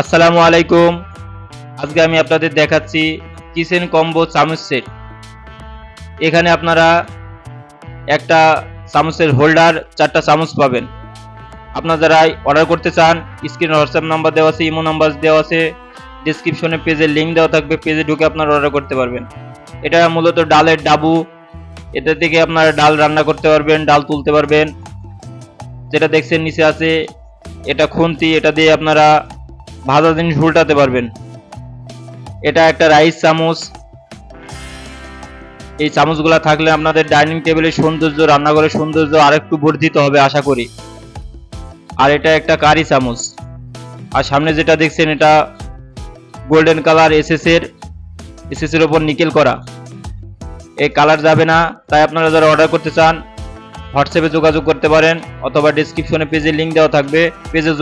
আসসালামু আলাইকুম। আজকে আমি আপনাদের দেখাচ্ছি কিচেন কম্বো চামচ সেট। এখানে আপনারা একটা চামচের হোল্ডার, চারটা চামচ পাবেন। আপনারা যারা অর্ডার করতে চান, স্ক্রিনে হোয়াটসঅ্যাপ নাম্বার দেওয়া আছে, ইমো নাম্বার দেওয়া আছে ডিসক্রিপশনে পেজের লিঙ্ক দেওয়া থাকবে, পেজে ঢুকে আপনারা অর্ডার করতে পারবেন। এটা মূলত ডালের ডাবু। এটা থেকে আপনারা ডাল রান্না করতে পারবেন, ডাল তুলতে পারবেন। যেটা দেখছেন নিচে আছে, এটা খুন্তি, এটা দিয়ে আপনারা ভাজা জিনিস উল্টাতে পারবেন। এটা একটা রাইস চামচ। এই চামচগুলো থাকলে আপনাদের ডাইনিং টেবিলের সৌন্দর্য রান্নাঘরের সৌন্দর্য আরেকটু বর্ধিত হবে আশা করি। আর এটা একটা কারি চামচ। আর সামনে যেটা দেখছেন এটা গোল্ডেন কালার এসএস এর। এসএস এর ওপর নিকেল করা। এই কালার যাবে না, তাই আপনারা যারা অর্ডার করতে চান, হোয়াটসঅ্যাপে যোগাযোগ করতে পারেন অথবা ডিসক্রিপশনে পেজে লিঙ্ক দেওয়া থাকবে। পেজে